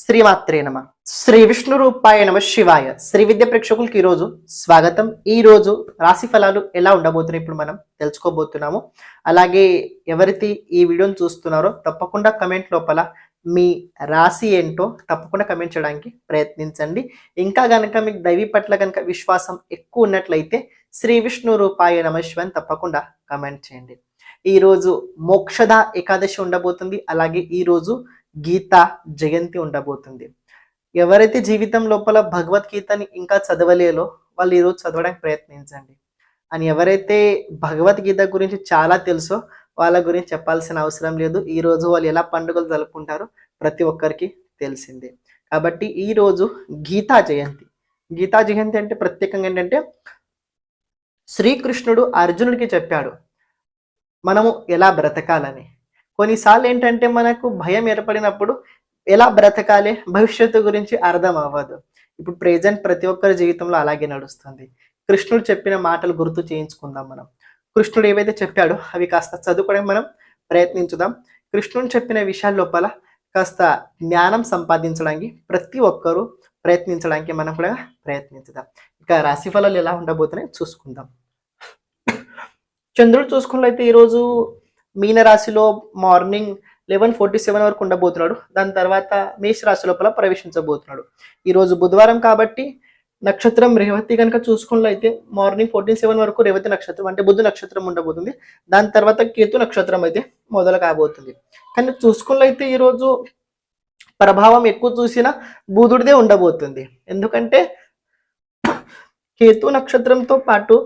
శ్రీమాత్రే నమ. శ్రీ విష్ణు రూపాయ నమ శివాయ. శ్రీ విద్య ప్రేక్షకులకి ఈ రోజు స్వాగతం. ఈ రోజు రాశి ఫలాలు ఎలా ఉండబోతున్నాయి ఇప్పుడు మనం తెలుసుకోబోతున్నాము. అలాగే ఎవరైతే ఈ వీడియోని చూస్తున్నారో తప్పకుండా కమెంట్ లోపల మీ రాశి ఏంటో తప్పకుండా కమెంట్ చేయడానికి ప్రయత్నించండి. ఇంకా గనక మీకు దైవీ పట్ల కనుక విశ్వాసం ఎక్కువ ఉన్నట్లయితే శ్రీ విష్ణు రూపాయ నమ శివ తప్పకుండా కమెంట్ చేయండి. ఈ రోజు మోక్షద ఏకాదశి ఉండబోతుంది. అలాగే ఈ రోజు గీత జయంతి ఉండబోతుంది. ఎవరైతే జీవితం లోపల భగవద్గీతని ఇంకా చదవలేలో వాళ్ళు ఈరోజు చదవడానికి ప్రయత్నించండి. అని ఎవరైతే భగవద్గీత గురించి చాలా తెలుసో వాళ్ళ గురించి చెప్పాల్సిన అవసరం లేదు. ఈ రోజు వాళ్ళు ఎలా పండుగలు జరుపుకుంటారో ప్రతి ఒక్కరికి తెలిసిందే. కాబట్టి ఈ రోజు గీతా జయంతి. గీతా జయంతి అంటే ప్రత్యేకంగా ఏంటంటే శ్రీకృష్ణుడు అర్జునుడికి చెప్పాడు మనము ఎలా బ్రతకాలని. కొన్నిసార్లు ఏంటంటే మనకు భయం ఏర్పడినప్పుడు ఎలా బ్రతకాలి? భవిష్యత్తు గురించి అర్థం అవ్వదు. ఇప్పుడు ప్రెజెంట్ ప్రతి ఒక్కరి జీవితంలో అలాగే నడుస్తుంది. కృష్ణుడు చెప్పిన మాటలు గుర్తు చేయించుకుందాం మనం. కృష్ణుడు ఏవైతే చెప్పాడో అవి కాస్త చదువుకోవడానికి మనం ప్రయత్నించుదాం. కృష్ణుడు చెప్పిన విషయాల లోపల కాస్త జ్ఞానం సంపాదించడానికి ప్రతి ఒక్కరూ ప్రయత్నించడానికి మనం కూడా ప్రయత్నించుదాం. ఇక రాశి ఫలాలు ఎలా ఉండబోతున్నాయి చూసుకుందాం. చంద్రుడు చూసుకున్నట్లయితే ఈరోజు మీన రాశిలో మార్నింగ్ లెవెన్ ఫోర్టీ సెవెన్ వరకు ఉండబోతున్నాడు. దాని తర్వాత మేష రాశి లోపల ప్రవేశించబోతున్నాడు. ఈరోజు బుధవారం కాబట్టి నక్షత్రం రేవతి కనుక చూసుకున్నట్లయితే మార్నింగ్ ఫోర్టీన్ సెవెన్ వరకు రేవతి నక్షత్రం అంటే బుద్ధ నక్షత్రం ఉండబోతుంది. దాని తర్వాత కేతు నక్షత్రం అయితే మొదలు కాబోతుంది. కానీ చూసుకున్నట్లయితే ఈరోజు ప్రభావం ఎక్కువ చూసిన బుధుడిదే ఉండబోతుంది. ఎందుకంటే కేతు నక్షత్రంతో పాటు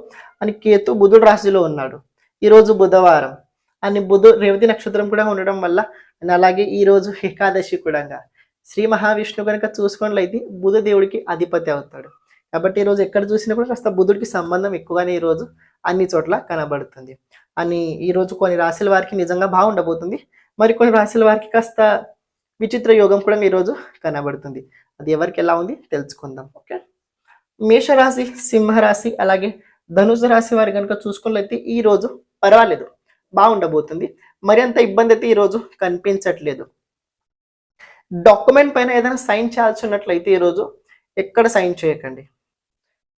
అని కేతు బుధుడు రాశిలో ఉన్నాడు. ఈరోజు బుధవారం. అని బుధు రేవతి నక్షత్రం కూడా ఉండడం వల్ల అలాగే ఈ రోజు ఏకాదశి కూడా శ్రీ మహావిష్ణు కనుక చూసుకున్నట్లయితే బుధ దేవుడికి అధిపతి అవుతాడు. కాబట్టి ఈ రోజు ఎక్కడ చూసినా కూడా కాస్త బుధుడికి సంబంధం ఎక్కువగానే ఈ రోజు అన్ని చోట్ల కనబడుతుంది. అని ఈ రోజు కొన్ని రాశుల వారికి నిజంగా బాగుండబోతుంది. మరి కొన్ని రాశుల వారికి కాస్త విచిత్ర యోగం కూడా ఈరోజు కనబడుతుంది. అది ఎవరికి ఎలా ఉంది తెలుసుకుందాం. ఓకే? మేషరాశి సింహరాశి అలాగే ధనుసు రాశి వారి కనుక చూసుకున్నట్లయితే ఈ రోజు పర్వాలేదు. బాగుండబోతుంది. మరి అంత ఇబ్బంది అయితే ఈ రోజు కనిపించట్లేదు. డాక్యుమెంట్ పైన ఏదైనా సైన్ చేయాల్సి ఉన్నట్లయితే ఈరోజు ఎక్కడ సైన్ చేయకండి.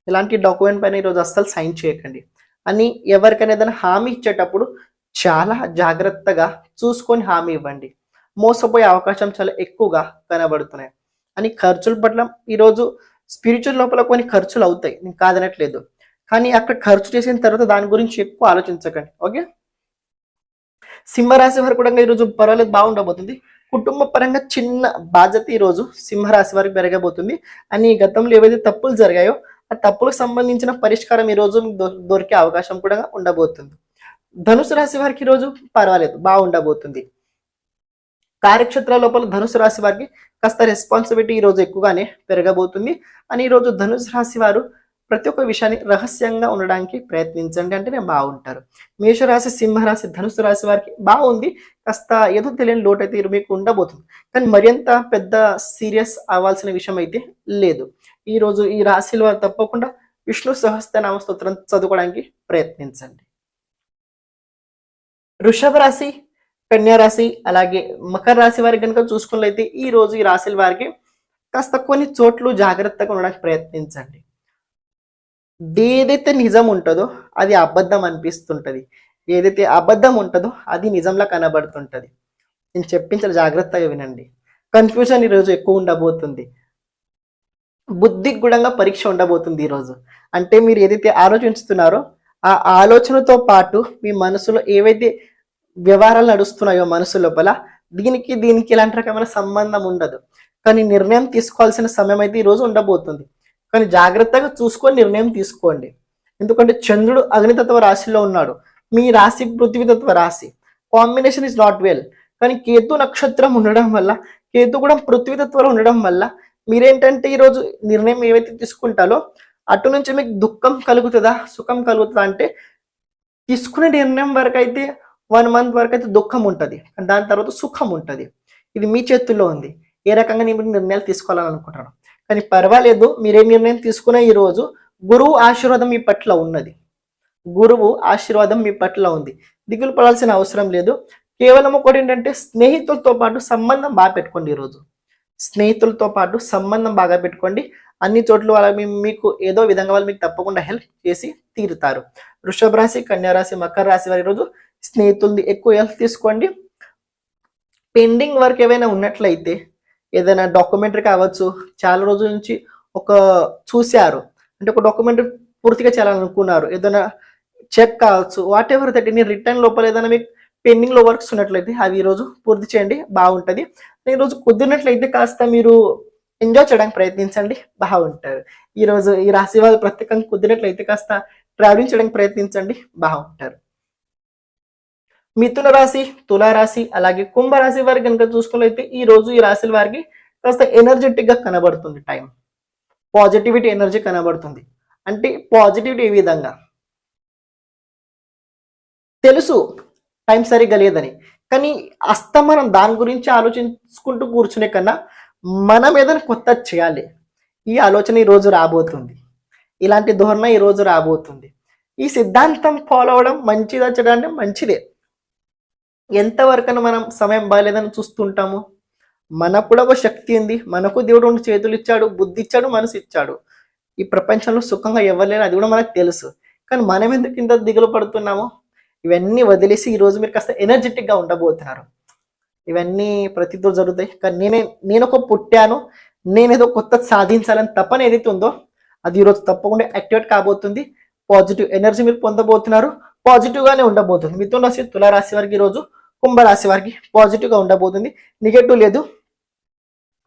ఇలాంటి డాక్యుమెంట్ పైన ఈరోజు అస్సలు సైన్ చేయకండి. అని ఎవరికైనా ఏదైనా హామీ ఇచ్చేటప్పుడు చాలా జాగ్రత్తగా చూసుకొని హామీ ఇవ్వండి. మోసపోయే అవకాశం చాలా ఎక్కువగా కనబడుతున్నాయి. అని ఖర్చుల పట్ల ఈరోజు స్పిరిచువల్ లోపల కొన్ని ఖర్చులు అవుతాయి. నేను కాదనట్లేదు. కానీ అక్కడ ఖర్చు చేసిన తర్వాత దాని గురించి ఎక్కువ ఆలోచించకండి. ఓకే? సింహరాశి వారు కూడా ఈరోజు పర్వాలేదు బాగుండబోతుంది కుటుంబ పరంగా చిన్న బాధ్యత ఈరోజు సింహరాశి వారికి పెరగబోతుంది. అని గతంలో ఏవైతే తప్పులు జరిగాయో ఆ తప్పులకు సంబంధించిన పరిష్కారం ఈ రోజు దొరికే అవకాశం కూడా ఉండబోతుంది. ధనుసు రాశి వారికి ఈరోజు పర్వాలేదు బాగుండబోతుంది కార్యక్షేత్రాల లోపల ధనుసు రాశి వారికి కాస్త రెస్పాన్సిబిలిటీ ఈ రోజు ఎక్కువగానే పెరగబోతుంది. అని ఈ రోజు ధనుసు రాశి వారు ప్రతి ఒక్క విషయాన్ని రహస్యంగా ఉండడానికి ప్రయత్నించండి అంటేనే బాగుంటారు. మేషరాశి సింహరాశి ధనుసు రాశి వారికి బాగుంది. కాస్త ఏదో తెలియని లోటు అయితే మీకు ఉండబోతుంది. కానీ మరింత పెద్ద సీరియస్ అవ్వాల్సిన విషయం అయితే లేదు. ఈ రోజు ఈ రాశిలో వారు తప్పకుండా విష్ణు సహస్రనామ స్తోత్రం చదువుకోవడానికి ప్రయత్నించండి. వృషభ రాశి కన్యా రాశి అలాగే మకర రాశి వారికి కనుక చూసుకున్నట్లయితే ఈ రోజు ఈ రాశుల వారికి కాస్త కొన్ని చోట్లు జాగ్రత్తగా ఉండడానికి ప్రయత్నించండి. ఏదైతే నిజం ఉంటుందో అది అబద్ధం అనిపిస్తుంటది. ఏదైతే అబద్ధం ఉంటుందో అది నిజంలా కనబడుతుంటది. నేను చెప్పించిన జాగ్రత్తగా వినండి. కన్ఫ్యూజన్ ఈరోజు ఎక్కువ ఉండబోతుంది. బుద్ధికి కూడా పరీక్ష ఉండబోతుంది ఈరోజు. అంటే మీరు ఏదైతే ఆలోచిస్తున్నారో ఆ ఆలోచనతో పాటు మీ మనసులో ఏవైతే వ్యవహారాలు నడుస్తున్నాయో మనసు లోపల దీనికి దీనికి ఎలాంటి రకమైన సంబంధం ఉండదు. కానీ నిర్ణయం తీసుకోవాల్సిన సమయం అయితే ఈరోజు ఉండబోతుంది. కానీ జాగ్రత్తగా చూసుకొని నిర్ణయం తీసుకోండి. ఎందుకంటే చంద్రుడు అగ్నితత్వ రాశిలో ఉన్నాడు. మీ రాశి పృథ్వీతత్వ రాశి. కాంబినేషన్ ఇస్ నాట్ వెల్ కానీ కేతు నక్షత్రం ఉండడం వల్ల కేతు కూడా పృథ్వీతత్వంలో ఉండడం వల్ల మీరేంటంటే ఈరోజు నిర్ణయం ఏవైతే తీసుకుంటారో అటు నుంచి మీకు దుఃఖం కలుగుతుందా సుఖం కలుగుతుందా అంటే తీసుకునే నిర్ణయం వరకు అయితే వన్ మంత్ వరకు అయితే దుఃఖం ఉంటుంది. దాని తర్వాత సుఖం ఉంటుంది. ఇది మీ చేతుల్లో ఉంది. ఏ రకంగా నేను నిర్ణయాలు తీసుకోవాలని అనుకుంటున్నాను కానీ పర్వాలేదు మీరే నిర్ణయం తీసుకునే ఈ రోజు గురువు ఆశీర్వాదం మీ పట్ల ఉన్నది. గురువు ఆశీర్వాదం మీ పట్ల ఉంది. దిగులు పడాల్సిన అవసరం లేదు. కేవలం ఒకటి ఏంటంటే స్నేహితులతో పాటు సంబంధం బాగా పెట్టుకోండి ఈరోజు స్నేహితులతో పాటు సంబంధం బాగా పెట్టుకోండి. అన్ని చోట్ల వాళ్ళ మీకు ఏదో విధంగా వాళ్ళు మీకు తప్పకుండా హెల్ప్ చేసి తీరుతారు. వృషభ రాశి కన్యారాశి మకర రాశి వారి రోజు స్నేహితులది ఎక్కువ హెల్ప్ తీసుకోండి. పెండింగ్ వర్క్ ఏవైనా ఉన్నట్లయితే ఏదైనా డాక్యుమెంటరీ కావచ్చు చాలా రోజుల నుంచి ఒక చూశారు. అంటే ఒక డాక్యుమెంటరీ పూర్తిగా చేయాలనుకున్నారు. ఏదైనా చెక్ కావచ్చు వాట్ ఎవర్ దట్ నేను రిటర్న్ లోపల ఏదైనా మీకు పెండింగ్లో వర్క్స్ ఉన్నట్లయితే అవి ఈరోజు పూర్తి చేయండి బాగుంటుంది. ఈరోజు కుదిరినట్లయితే కాస్త మీరు ఎంజాయ్ చేయడానికి ప్రయత్నించండి బాగుంటారు ఈరోజు ఈ రాశి వాళ్ళు ప్రత్యేకంగా కుదిరినట్లయితే కాస్త ట్రావెలింగ్ చేయడానికి ప్రయత్నించండి బాగుంటారు మిథున రాశి తులారాశి అలాగే కుంభరాశి వారికి కనుక చూసుకున్నట్లయితే ఈ రోజు ఈ రాశుల వారికి కాస్త ఎనర్జెటిక్గా కనబడుతుంది టైం పాజిటివిటీ ఎనర్జీ కనబడుతుంది. అంటే పాజిటివిటీ ఏ విధంగా? తెలుసు టైం సరిగ్గా లేదని. కానీ అస్తమనం దాని గురించి ఆలోచించుకుంటూ కూర్చునే కన్నా మనం ఏదైనా కొత్త చేయాలి. ఈ ఆలోచన ఈ రోజు రాబోతుంది. ఇలాంటి ధోరణ ఈ రోజు రాబోతుంది. ఈ సిద్ధాంతం ఫాలో అవడం మంచిదా చేయడం అంటే మంచిదే. ఎంతవరకైనా మనం సమయం బాగాలేదని చూస్తుంటాము. మనకు కూడా ఒక శక్తి ఉంది. మనకు దేవుడు రెండు చేతులు ఇచ్చాడు బుద్ధి ఇచ్చాడు మనసు ఇచ్చాడు. ఈ ప్రపంచంలో సుఖంగా ఇవ్వలేని అది కూడా మనకు తెలుసు. కానీ మనం ఎందుకు ఇంత దిగులు పడుతున్నాము? ఇవన్నీ వదిలేసి ఈ రోజు మీరు కాస్త ఎనర్జెటిక్గా ఉండబోతున్నారు. ఇవన్నీ ప్రతితో జరుగుతాయి. కానీ నేనే నేను ఒక పుట్టాను. నేనేదో కొత్త సాధించాలని తపన ఏదైతే ఉందో అది ఈరోజు తప్పకుండా యాక్టివేట్ కాబోతుంది. పాజిటివ్ ఎనర్జీ మీరు పొందబోతున్నారు. పాజిటివ్ గానే ఉండబోతుంది. మిథున రాశి తులారాశి వారికి ఈరోజు కుంభరాశి వారికి పాజిటివ్గా ఉండబోతుంది. నెగటివ్ లేదు.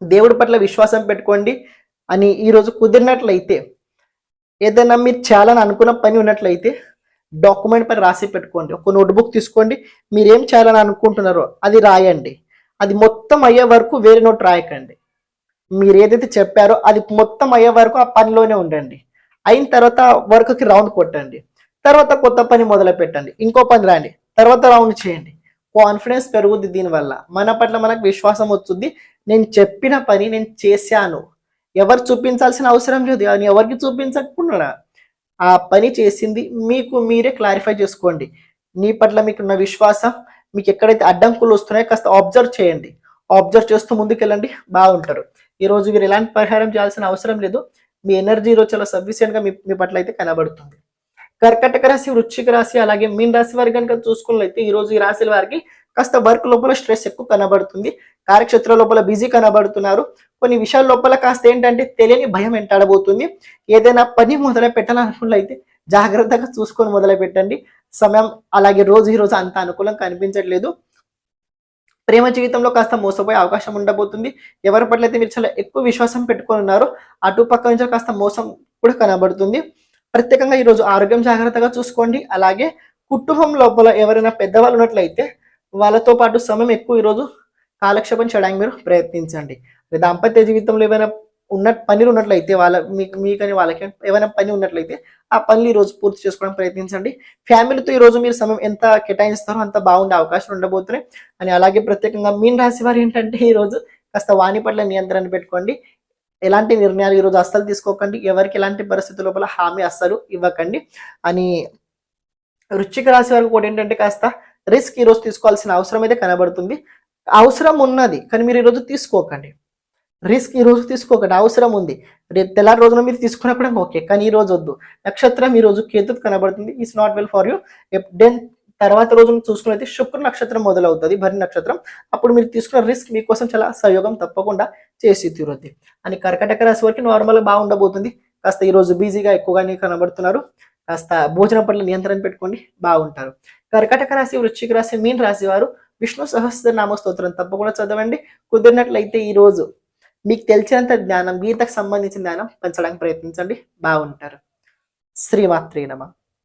దేవుడి పట్ల విశ్వాసం పెట్టుకోండి అని ఈరోజు కుదిరినట్లయితే ఏదైనా మీరు చేయాలని అనుకున్న పని ఉన్నట్లయితే డాక్యుమెంట్ పైన రాసి పెట్టుకోండి. ఒక నోట్బుక్ తీసుకోండి. మీరు ఏం చేయాలని అనుకుంటున్నారో అది రాయండి. అది మొత్తం అయ్యే వరకు వేరే నోట్ రాయకండి. మీరు ఏదైతే చెప్పారో అది మొత్తం అయ్యే వరకు ఆ పనిలోనే ఉండండి. అయిన తర్వాత వర్క్కి రౌండ్ కొట్టండి. తర్వాత కొత్త పని మొదలు పెట్టండి ఇంకో పని రాండి తర్వాత రౌండ్ చేయండి. కాన్ఫిడెన్స్ పెరుగుద్ది దీనివల్ల. మన పట్ల మనకు విశ్వాసం వస్తుంది. నేను చెప్పిన పని నేను చేశాను. ఎవరు చూపించాల్సిన అవసరం లేదు. అని ఎవరికి చూపించకుండా ఆ పని చేసింది మీకు మీరే క్లారిఫై చేసుకోండి. నీ పట్ల మీకున్న విశ్వాసం మీకు ఎక్కడైతే అడ్డంకులు వస్తున్నాయో కాస్త ఆబ్జర్వ్ చేయండి. ఆబ్జర్వ్ చేస్తూ ముందుకెళ్ళండి. బాగుంటారు. ఈ రోజు మీరు ఎలాంటి పరిహారం చేయాల్సిన అవసరం లేదు. మీ ఎనర్జీ ఈరోజు చాలా సఫిషియెంట్గా మీ మీ పట్ల అయితే కనబడుతుంది. కర్కటక రాశి వృశ్చిక రాశి అలాగే మీన్ రాశి వారి కనుక చూసుకున్నట్లయితే ఈ రోజు ఈ రాశుల వారికి కాస్త వర్క్ లోపల స్ట్రెస్ ఎక్కువ కనబడుతుంది. కార్యక్షేత్ర లోపల బిజీ కనబడుతున్నారు. కొన్ని విషయాల లోపల కాస్త ఏంటంటే తెలియని భయం వెంటాడబోతుంది. ఏదైనా పని మొదలు పెట్టాలనుకున్నట్లయితే జాగ్రత్తగా చూసుకొని మొదలు పెట్టండి. సమయం అలాగే రోజు ఈ రోజు అంత అనుకూలం కనిపించట్లేదు. ప్రేమ జీవితంలో కాస్త మోసపోయే అవకాశం ఉండబోతుంది. ఎవరి పట్ల అయితే మీరు చాలా ఎక్కువ విశ్వాసం పెట్టుకొని ఉన్నారో అటు పక్క నుంచి కాస్త మోసం కూడా కనబడుతుంది. ప్రత్యేకంగా ఈరోజు ఆరోగ్యం జాగ్రత్తగా చూసుకోండి. అలాగే కుటుంబం లోపల ఎవరైనా పెద్దవాళ్ళు ఉన్నట్లయితే వాళ్ళతో పాటు సమయం ఎక్కువ ఈరోజు కాలక్షేపం చేయడానికి మీరు ప్రయత్నించండి. దాంపత్య జీవితంలో ఏమైనా ఉన్న పనులు ఉన్నట్లయితే వాళ్ళ మీకు మీకని వాళ్ళకి ఏమైనా పని ఉన్నట్లయితే ఆ పనులు ఈ రోజు పూర్తి చేసుకోవడానికి ప్రయత్నించండి. ఫ్యామిలీతో ఈ రోజు మీరు సమయం ఎంత కేటాయిస్తారో అంత బాగుండే అవకాశం ఉండబోతున్నాయి. అని అలాగే ప్రత్యేకంగా మీన్ రాశి వారు ఏంటంటే ఈరోజు కాస్త వాణి పట్ల నియంత్రణ పెట్టుకోండి. ఎలాంటి నిర్ణయాలు ఈరోజు అస్సలు తీసుకోకండి. ఎవరికి ఎలాంటి పరిస్థితి లోపల హామీ అస్సలు ఇవ్వకండి. అని వృశ్చిక రాశి వారికి కూడా ఏంటంటే కాస్త రిస్క్ ఈరోజు తీసుకోవాల్సిన అవసరం అయితే కనబడుతుంది. అవసరం ఉన్నది కానీ మీరు ఈరోజు తీసుకోకండి. రిస్క్ ఈ రోజు తీసుకోకండి. అవసరం ఉంది. రేపు తెల్లారి రోజున మీరు తీసుకున్నా కూడా ఓకే కానీ ఈ రోజు వద్దు. నక్షత్రం ఈ రోజు కేతు కనబడుతుంది is not well for you then తర్వాత రోజు చూసుకున్నైతే శుక్ర నక్షత్రం మొదలవుతుంది భరి నక్షత్రం. అప్పుడు మీరు తీసుకున్న రిస్క్ మీకోసం చాలా సహయోగం తప్పకుండా చేసి తీరుద్ది. అని కర్కటక రాశి వరకు నార్మల్గా బాగుండబోతుంది. కాస్త ఈ రోజు బిజీగా ఎక్కువగానే కనబడుతున్నారు. కాస్త భోజనం పట్ల నియంత్రణ పెట్టుకోండి బాగుంటారు. కర్కటక రాశి వృశ్చిక రాశి మీన్ రాశి వారు విష్ణు సహస్రనామ స్తోత్రం తప్పకుండా చదవండి. కుదిరినట్లయితే ఈ రోజు మీకు తెలిసినంత జ్ఞానం గీతకు సంబంధించిన జ్ఞానం పెంచడానికి ప్రయత్నించండి. బాగుంటారు. శ్రీమాత్రీ నమ.